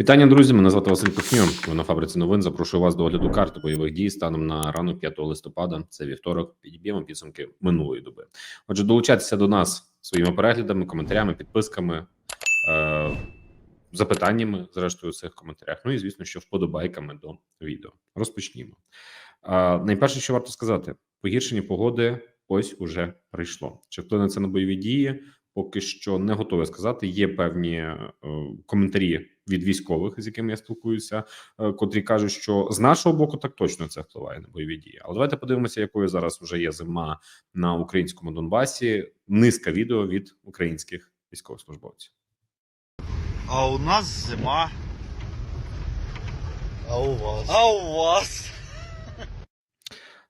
Вітання, друзі. Мене звати Василь Кухньо. Ви на фабриці новин. Запрошую вас до огляду карти бойових дій станом на ранок 5 листопада. Це вівторок. Підіб'ємо підсумки минулої доби. Отже, долучайтеся до нас своїми переглядами, коментарями, підписками, е- запитаннями, зрештою, в цих коментарях. Ну і звісно, що вподобайками до відео. Розпочнімо. Е- найперше, що варто сказати, погіршення погоди ось уже прийшло. Чи вплине це на бойові дії? Поки що не готовий сказати. Є певні е, коментарі від військових, з якими я спілкуюся, е, котрі кажуть, що з нашого боку так точно це впливає на бойові дії. Але давайте подивимося, якою зараз вже є зима на українському Донбасі. Низка відео від українських військовослужбовців. А у нас зима. А у вас? А у вас?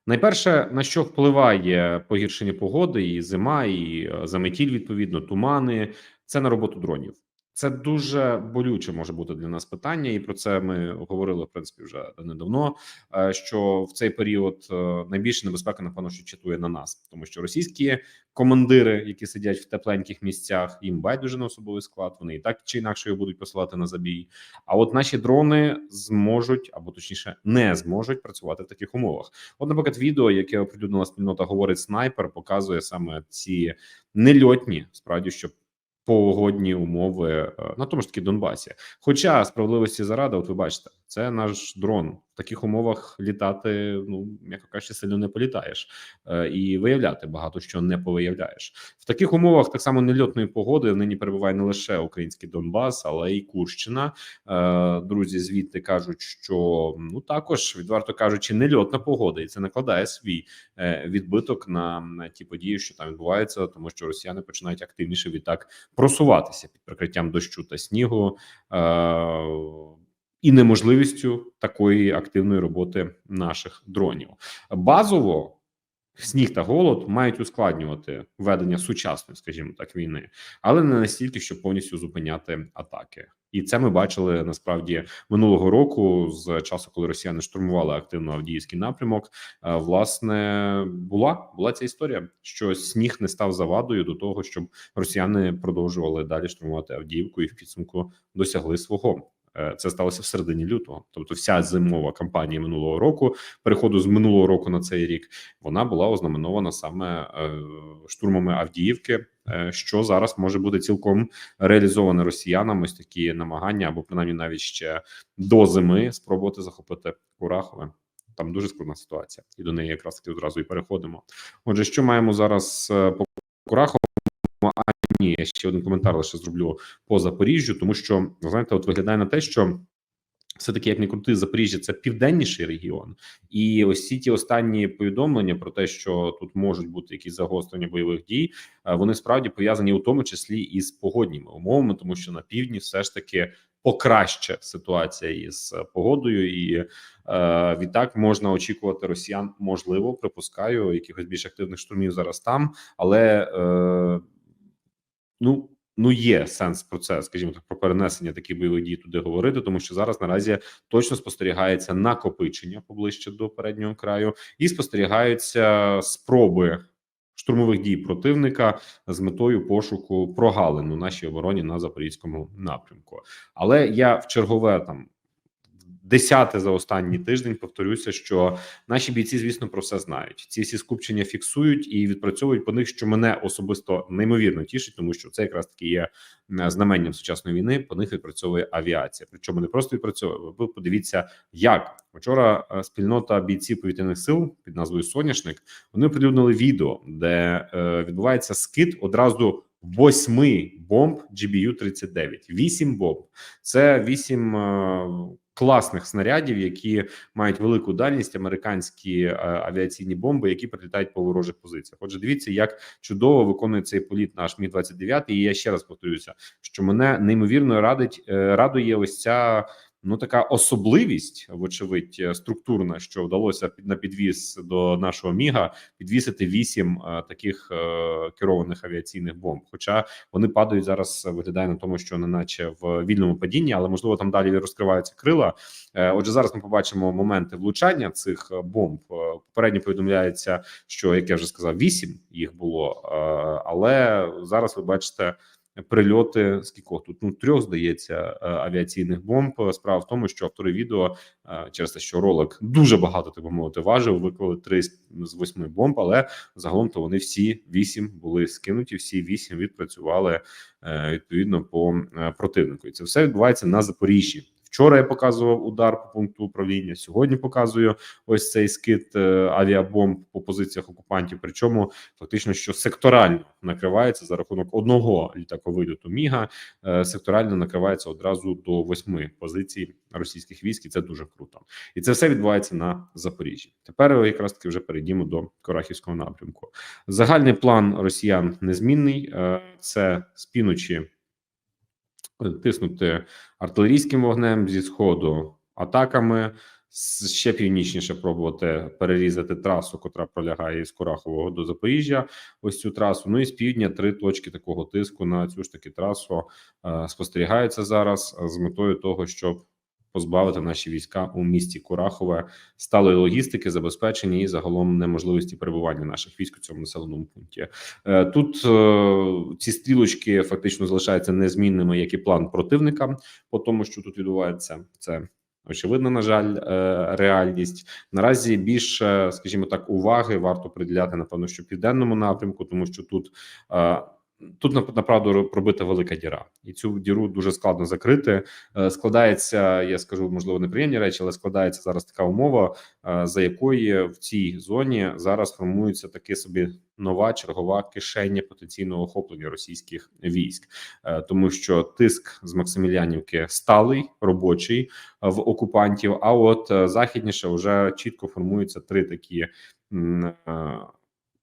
Найперше, на що впливає погіршення погоди, і зима, і е, заметіль, відповідно, тумани, це на роботу дронів. Це дуже болюче може бути для нас питання, і про це ми говорили в принципі вже недавно. е, Що в цей період е, найбільша небезпека, напевно, що чатує на нас, тому що російські командири, які сидять в тепленьких місцях, їм байдуже на особовий склад. Вони і так чи інакше його будуть посилати на забій. А от наші дрони зможуть або точніше не зможуть працювати в таких умовах. От, наприклад, відео, яке оприлюднила спільнота, говорить снайпер, показує саме ці нельотні, справді що погодні умови е, на тому ж таки Донбасі. Хоча справедливості заради, от ви бачите, це наш дрон в таких умовах літати, ну м'яко кажучи, сильно не політаєш е, і виявляти багато що не повиявляєш в таких умовах. Так само нельотної погоди нині перебуває не лише український Донбас, але й Курщина. Е, Друзі, звідти кажуть, що ну також відверто кажучи, нельотна погода, і це накладає свій е, відбиток на, на ті події, що там відбуваються, тому що росіяни починають активніше відтак просуватися під прикриттям дощу та снігу. І неможливістю такої активної роботи наших дронів базово сніг та голод мають ускладнювати ведення сучасної, скажімо так, війни, але не настільки, щоб повністю зупиняти атаки. І це ми бачили насправді минулого року, з часу, коли росіяни штурмували активно Авдіївський напрямок. е, Власне, була була ця історія, що сніг не став завадою до того, щоб росіяни продовжували далі штурмувати Авдіївку і в підсумку досягли свого. Е, Це сталося в середині лютого, тобто вся зимова кампанія минулого року, переходу з минулого року на цей рік, вона була ознаменована саме е, штурмами Авдіївки, е, що зараз може бути цілком реалізоване росіянам. Ось такі намагання, або принаймні навіть ще до зими спробувати захопити Курахове. Там дуже складна ситуація, і до неї якраз таки одразу і переходимо. Отже, що маємо зараз по Курахову? Ні, я ще один коментар лише зроблю по Запоріжжю, тому що знаєте, от виглядає на те, що все таки, як не крути, Запоріжжя це південніший регіон, і ось ці ті останні повідомлення про те, що тут можуть бути якісь загострення бойових дій, е, вони справді пов'язані у тому числі із погодніми умовами, тому що на півдні все ж таки покраща ситуація із погодою, і е, відтак можна очікувати росіян, можливо, припускаю якихось більш активних штурмів зараз там, але е, ну. Ну, є сенс про це, скажімо так, про перенесення таких бойових дій туди говорити, тому що зараз наразі точно спостерігається накопичення поближче до переднього краю, і спостерігаються спроби штурмових дій противника з метою пошуку прогалин у нашій обороні на запорізькому напрямку. Але я в чергове там десяте за останній тиждень повторюся, що наші бійці, звісно, про все знають. Ці всі скупчення фіксують і відпрацьовують по них, що мене особисто неймовірно тішить, тому що це якраз таки є знаменням сучасної війни. По них відпрацьовує авіація. Причому не просто відпрацьовує. Ви подивіться, як вчора е, спільнота бійців повітряних сил під назвою Соняшник вони оприлюднили відео, де е, відбувається скид одразу. Восьми бомб GBU-39. Вісім бомб. Це вісім е, класних снарядів, які мають велику дальність. Американські е, авіаційні бомби, які прилітають по ворожих позиціях. Отже, дивіться, як чудово виконує цей політ наш Мі 29 І я ще раз повторюся, що мене неймовірно радить е, радує ось ця. Ну, така особливість, вочевидь, е, структурна, що вдалося на підвіз до нашого міга підвісити вісім е, таких е, керованих авіаційних бомб. Хоча вони падають зараз, виглядає на тому, що не наче в вільному падінні, але можливо там далі розкриваються крила. Отже, зараз ми побачимо моменти влучання цих бомб. Попередньо повідомляється, що як я вже сказав, вісім їх було, але зараз ви бачите прильоти скількох тут ну трьох здається е, авіаційних бомб. Справа в тому, що автори відео е, через те, що ролик дуже багато так би мовити важив, виклали три з з восьми бомб, але загалом то вони всі вісім були скинуті. Всі вісім відпрацювали е, відповідно по противнику. І це все відбувається на Запоріжжі. Вчора я показував удар по пункту управління. Сьогодні показую ось цей скид е, авіабомб по позиціях окупантів. Причому фактично, що секторально накривається за рахунок одного літаковильоту Міга. е, Секторально накривається одразу до восьми позицій російських військ, і це дуже круто. І це все відбувається на Запоріжжі. Тепер якраз таки вже перейдімо до Корахівського напрямку. Загальний план росіян незмінний. Е, Це з півночі тиснути артилерійським вогнем зі сходу атаками. Ще північніше пробувати перерізати трасу, котра пролягає із Курахового до Запоріжжя. Ось цю трасу. Ну і з півдня три точки такого тиску на цю ж таки трасу е, спостерігаються зараз з метою того, щоб позбавити наші війська у місті Курахове сталої логістики, забезпечення і загалом неможливості перебування наших військ у цьому населеному пункті. Е, Тут е, ці стрілочки фактично залишаються незмінними, як і план противника по тому, що тут відбувається. Це очевидно, на жаль, е, реальність. Наразі більше, скажімо так, уваги варто приділяти напевно, що південному напрямку, тому що тут. Тут нап- направду пробита велика діра, і цю діру дуже складно закрити. Е, Складається, я скажу, можливо, неприємні речі, але складається зараз така умова, е, за якої в цій зоні зараз формується таке собі нова чергова кишеня потенційного охоплення російських військ, Е, тому що тиск з Максимілянівки сталий робочий в окупантів. А от західніше вже чітко формуються три такі.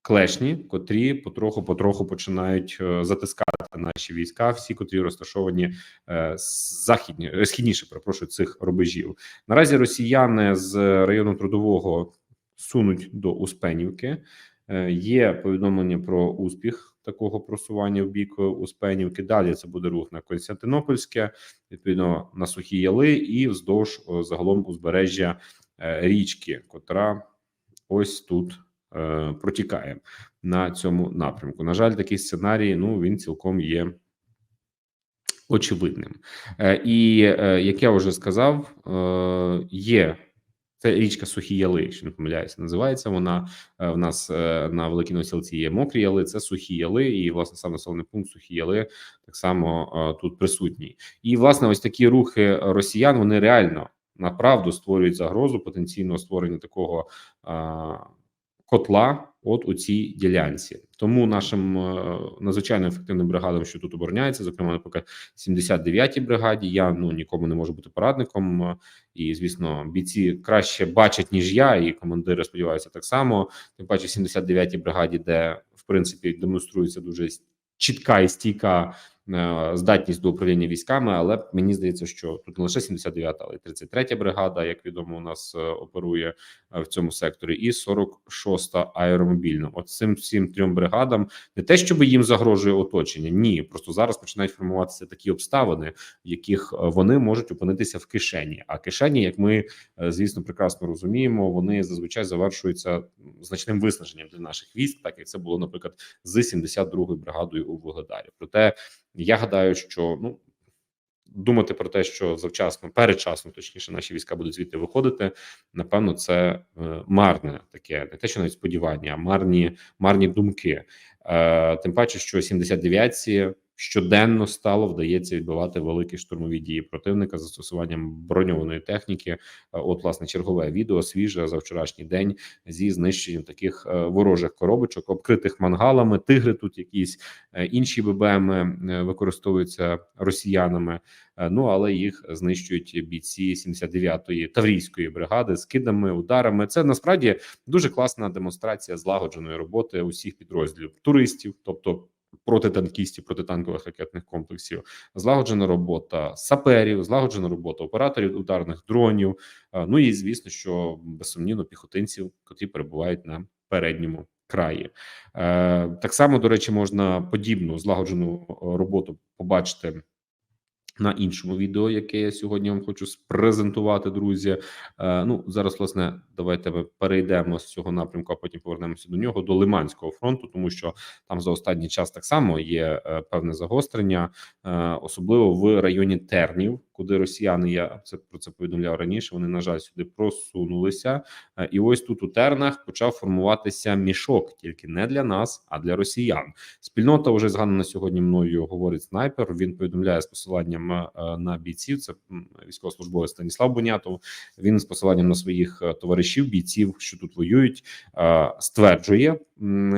Клешні, котрі потроху потроху починають е, затискати наші війська, всі, котрі розташовані е, західні е, східніше, перепрошую, цих рубежів. Наразі росіяни з району трудового сунуть до Успенівки. Є повідомлення про успіх такого просування в бік Успенівки. Далі це буде рух на Константинопольське, відповідно на сухі яли і вздовж загалом узбережжя річки, котра ось тут протікає на цьому напрямку. На жаль, такий сценарій ну він цілком є очевидним. Е, і е, як я вже сказав, е, є це річка Сухі Яли, якщо не помиляюся, називається вона. Е, В нас е, на великій носілці є мокрі яли, це сухі яли, і власне сам населений пункт Сухі Яли так само е, тут присутній. І власне, ось такі рухи росіян вони реально направду створюють загрозу потенційного створення такого е, котла. От у цій ділянці, тому нашим е, надзвичайно ефективним бригадам, що тут обороняється, зокрема, наприклад, 79-й бригаді. Я ну нікому не можу бути порадником, е, і звісно, бійці краще бачать ніж я, і командири сподіваюся так само. Тим паче, в 79-й бригаді, де в принципі демонструється дуже чітка і стійка здатність до управління військами. Але мені здається, що тут не лише 79-та, але й 33-я бригада, як відомо, у нас е, оперує е, в цьому секторі, і 46-та аеромобільна. От цим всім трьом бригадам не те, щоб їм загрожує оточення, ні, просто зараз починають формуватися такі обставини, в яких е, вони можуть опинитися в кишені. А кишені, як ми е, звісно прекрасно розуміємо, вони зазвичай завершуються значним виснаженням для наших військ, так як це було, наприклад, з 72-ю бригадою у Вугледарі. Проте я гадаю, що ну. Думати про те, що завчасно, передчасно, точніше, наші війська будуть звідти виходити. Напевно, це е, марне таке, не те, що навіть сподівання, а марні, марні думки. Е, тим паче, що 79-ці щоденно стало вдається відбивати великі штурмові дії противника з застосуванням броньованої техніки. Е, От, власне, чергове відео свіже за вчорашній день зі знищенням таких е, ворожих коробочок, обкритих мангалами. Тигри тут якісь е, інші ББМ використовуються росіянами. Ну але їх знищують бійці 79-ї таврійської бригади з кидами, ударами. Це насправді дуже класна демонстрація злагодженої роботи усіх підрозділів туристів, тобто протитанкістів, протитанкових ракетних комплексів, злагоджена робота саперів, злагоджена робота операторів ударних дронів. е, Ну і звісно, що безсумнівно піхотинців, котрі перебувають на передньому краї. Е, Так само, до речі, можна подібну злагоджену е, роботу побачити на іншому відео, яке я сьогодні вам хочу спрезентувати, друзі. Е, ну зараз, власне, давайте ми перейдемо з цього напрямку, а потім повернемося до нього до Лиманського фронту, тому що там за останній час так само є е, певне загострення, е, особливо в районі Тернів, куди росіяни я це про це повідомляв раніше. Вони на жаль сюди просунулися, Е, і ось тут у Тернах почав формуватися мішок, тільки не для нас, а для росіян. Спільнота вже згадана сьогодні мною говорить снайпер. Він повідомляє з посиланням е, на бійців. Це військовослужбовець Станіслав Бонятов. Він з посиланням на своїх е, товаришів, бійців, що тут воюють, стверджує,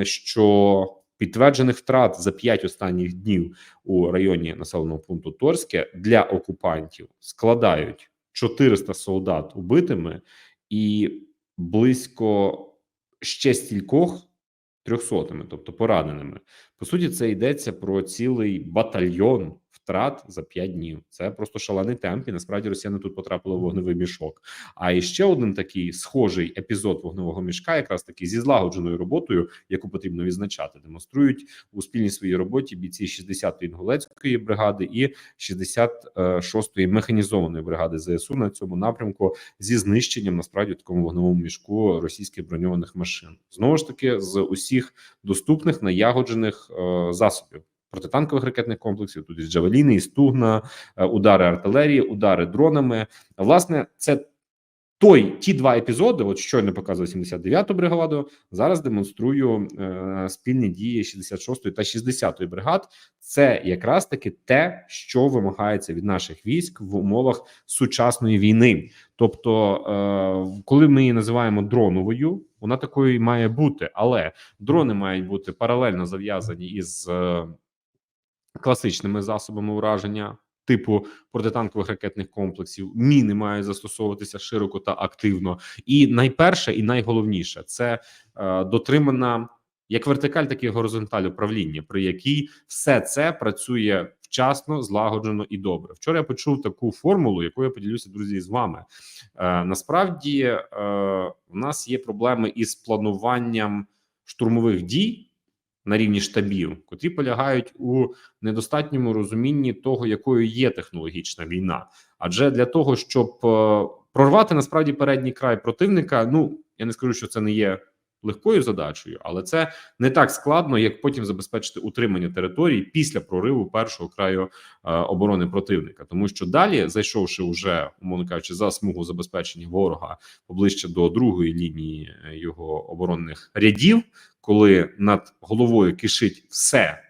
що підтверджених втрат за п'ять останніх днів у районі населеного пункту Торське для окупантів складають 400 солдат убитими і близько ще стількох трьохсотими, тобто пораненими. По суті, це йдеться про цілий батальйон втрат за 5 днів. Це просто шалений темп. І насправді росіяни тут потрапили в вогневий мішок. А і ще один такий схожий епізод вогневого мішка, якраз таки зі злагодженою роботою, яку потрібно відзначати, демонструють у спільній своїй роботі бійці 60-ї інгулецької бригади і 66-ї механізованої бригади ЗСУ на цьому напрямку зі знищенням насправді в такому вогневому мішку російських броньованих машин. Знову ж таки, з усіх доступних наягоджених е, засобів. Протитанкових ракетних комплексів, тут і Джавеліни, і Стугна, е, удари артилерії, удари дронами. Власне, це той ті два епізоди. От щойно показує 79-ту бригаду. Зараз демонструю е, спільні дії 66-ї та 60-ї бригад. Це якраз таки те, що вимагається від наших військ в умовах сучасної війни. Тобто, е, коли ми її називаємо дроновою, вона такою має бути, але дрони мають бути паралельно зав'язані із е, класичними засобами ураження. Типу протитанкових ракетних комплексів, міни мають застосовуватися широко та активно. І найперше, і найголовніше це е, дотримана як вертикаль, так і горизонталь управління, при якій все це працює вчасно, злагоджено і добре. Вчора я почув таку формулу, яку я поділюся, друзі, з вами. Е, насправді е, у нас є проблеми із плануванням штурмових дій на рівні штабів, котрі полягають у недостатньому розумінні того, якою є технологічна війна. Адже для того, щоб е, прорвати насправді передній край противника, ну я не скажу, що це не є легкою задачею, але це не так складно, як потім забезпечити утримання територій після прориву першого краю е, оборони противника, тому що далі, зайшовши вже, умовно кажучи, за смугу забезпечення ворога поближче до другої лінії е, його оборонних рядів, коли над головою кишить все.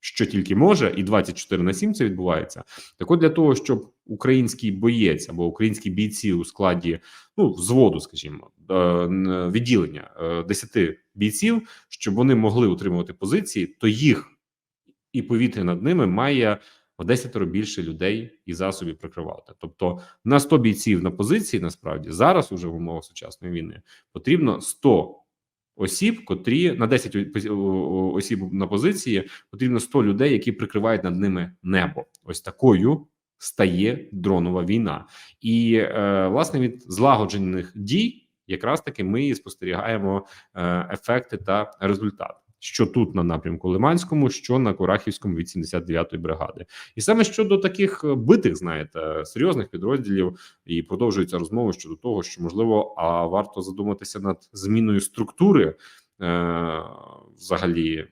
Що тільки може, і 24 на 7 це відбувається. Так от для того, щоб український боєць або українські бійці у складі ну взводу, скажімо, е, відділення е, 10 бійців, щоб вони могли утримувати позиції, то їх і повітря над ними має в 10 більше людей і засобів прикривати. Тобто на 100 бійців на позиції, насправді зараз, уже в умовах сучасної війни, потрібно 100 осіб, котрі на 10 о- о- осіб на позиції потрібно 100 людей, які прикривають над ними небо. Ось такою стає дронова війна, і е, власне від злагоджених дій, якраз таки ми і спостерігаємо е, ефекти та результат. Що тут на напрямку Лиманському, що на Курахівському від 79-ї бригади, і саме щодо таких е, битих, знаєте, серйозних підрозділів, і продовжується розмова щодо того, що можливо, а варто задуматися над зміною структури е, взагалі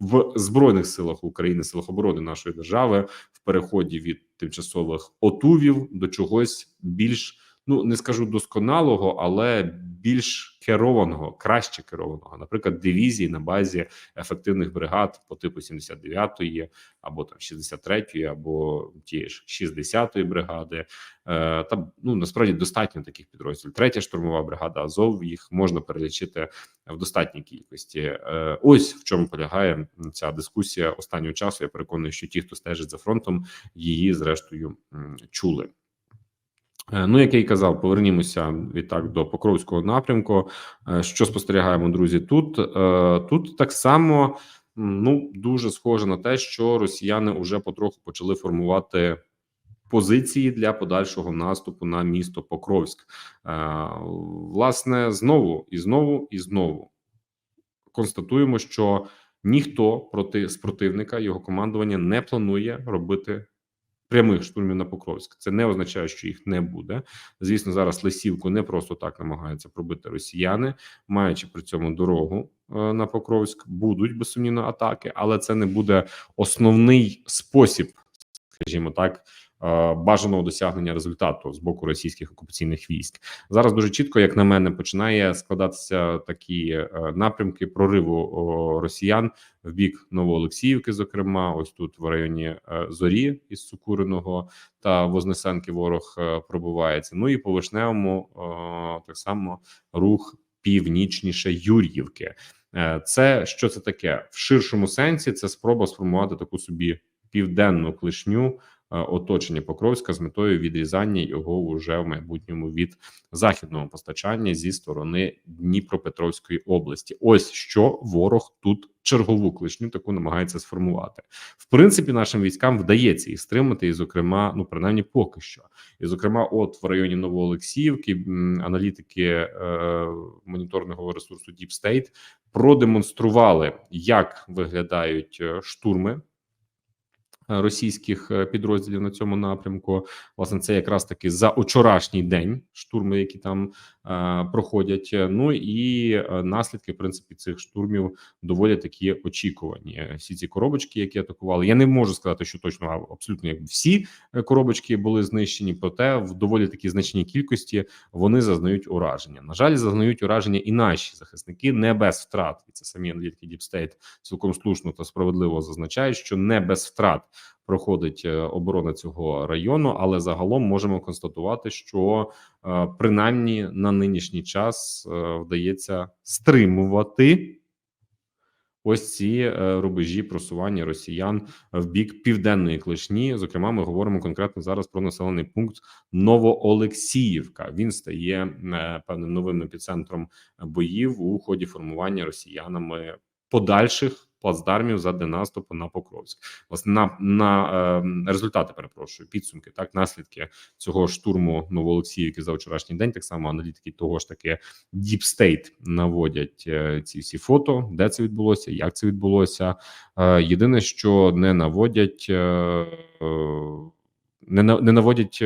в збройних силах України, силах оборони нашої держави в переході від тимчасових отувів до чогось більш ну не скажу досконалого, але більш керованого, краще керованого, наприклад, дивізії на базі ефективних бригад по типу 79-ї або там 63-ї, або тієї ж 60-ї бригади. Е, Та ну насправді достатньо таких підрозділів. Третя штурмова бригада Азов їх можна перелічити в достатній кількості. Е, Ось в чому полягає ця дискусія останнього часу. Я переконаний, що ті, хто стежить за фронтом, її зрештою чули. Е, Ну, як я й казав, повернімося відтак до Покровського напрямку. Е, Що спостерігаємо, друзі? Тут Е, тут так само ну дуже схоже на те, що росіяни вже потроху почали формувати позиції для подальшого наступу на місто Покровськ. Власне, знову і знову і знову констатуємо, що ніхто проти з противника його командування не планує робити прямих штурмів на Покровськ. Це не означає, що їх не буде. Звісно, зараз Лисівку не просто так намагаються пробити росіяни, маючи при цьому дорогу е, на Покровськ, будуть безсумнівно атаки, але це не буде основний спосіб, скажімо так. Е, Бажаного досягнення результату з боку російських окупаційних військ зараз дуже чітко, як на мене, починає складатися такі е, напрямки прориву росіян в бік Новоолексіївки. Зокрема, ось тут в районі е, Зорі із Цукуриного та Вознесенки ворог пробувається. Ну і по вишневому так само рух північніше Юр'ївки. Це що це таке в ширшому сенсі? Це спроба сформувати таку собі південну клишню оточення Покровська з метою відрізання його уже в майбутньому від західного постачання зі сторони Дніпропетровської області. Ось що ворог тут чергову клишню таку намагається сформувати. В принципі, нашим військам вдається їх стримати, і, зокрема, ну принаймні поки що. І, зокрема, от в районі Новоолексіївки аналітики е, моніторного ресурсу Deep State продемонстрували, як виглядають е, штурми е, російських е, підрозділів на цьому напрямку. Власне, це якраз таки за вчорашній день штурми, які там е, проходять. Ну і е, наслідки в принципі цих штурмів доволі такі очікувані. Всі ці коробочки, які атакували, я не можу сказати, що точно абсолютно як всі коробочки були знищені, проте в доволі такі значній кількості вони зазнають ураження. На жаль, зазнають ураження і наші захисники не без втрат. І це самі аналітики State цілком слушно та справедливо зазначають, що не без втрат проходить е, оборона цього району, але загалом можемо констатувати, що е, принаймні на нинішній час е, вдається стримувати. Ось ці рубежі просування росіян в бік південної клешні. Зокрема, ми говоримо конкретно зараз про населений пункт Новоолексіївка. Він стає певним новим епіцентром боїв у ході формування росіянами подальших плацдармів задля наступу на Покровськ. Власне на, на е, результати перепрошую підсумки. Так, наслідки цього штурму Новоолексіївки за вчорашній день. Так само аналітики того ж таки Deep State наводять е, ці всі фото, де це відбулося, як це відбулося. Е, єдине, що не наводять, е, не наводять.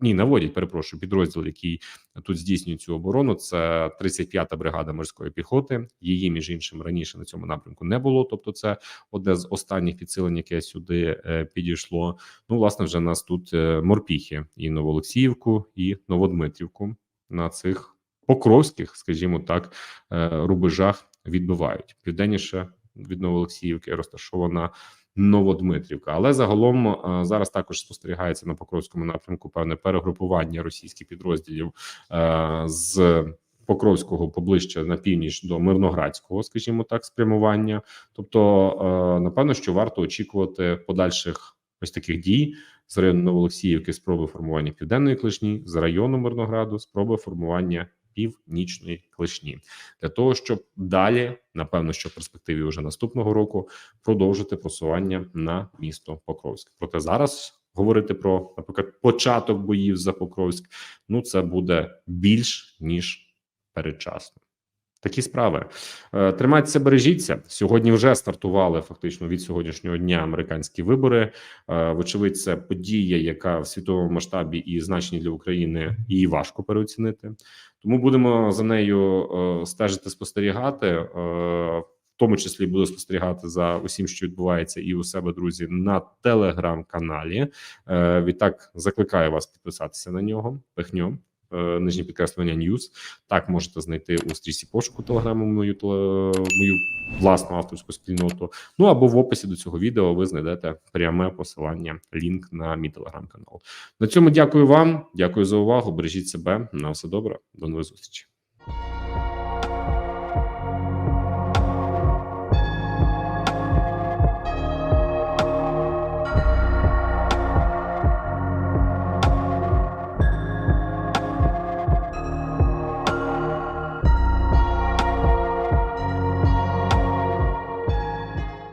Ні, наводять, перепрошую, підрозділ, який тут здійснює цю оборону. Це 35-та бригада морської піхоти. Її між іншим раніше на цьому напрямку не було. Тобто, це одне з останніх підсилень, яке сюди е, підійшло. Ну, власне, вже нас тут е, морпіхи і Новоолексіївку, і Новодмитрівку на цих покровських, скажімо так, е, рубежах відбивають південніше від Новоолексіївки розташована Новодмитрівка. Але загалом е, зараз також спостерігається на Покровському напрямку певне перегрупування російських підрозділів е, з Покровського поближче на північ до Мирноградського, скажімо так, спрямування. Тобто, е, напевно, що варто очікувати подальших ось таких дій з району Новоолексіївки, спроби формування південної клешні, з району Мирнограду, спроби формування північної клешні для того, щоб далі, напевно, що в перспективі вже наступного року продовжити просування на місто Покровськ. Проте зараз говорити про наприклад початок боїв за Покровськ. Ну це буде більш ніж передчасно. Такі справи Е, тримайтеся, бережіться. Сьогодні вже стартували фактично від сьогоднішнього дня американські вибори. Е, Вочевидь, це подія, яка в світовому масштабі і значні для України її важко переоцінити. Тому будемо за нею е, стежити, спостерігати. В тому числі буду спостерігати за усім, що відбувається, і у себе друзі на телеграм-каналі. Відтак закликаю вас підписатися на нього. Пихньо. Е, Нижнє підкреслення News. Так можете знайти у стрічці пошуку телеграму мою мою власну авторську спільноту. Ну або в описі до цього відео ви знайдете пряме посилання, лінк на мій телеграм-канал. На цьому дякую вам. Дякую за увагу. Бережіть себе. На все добре. До нових зустрічей.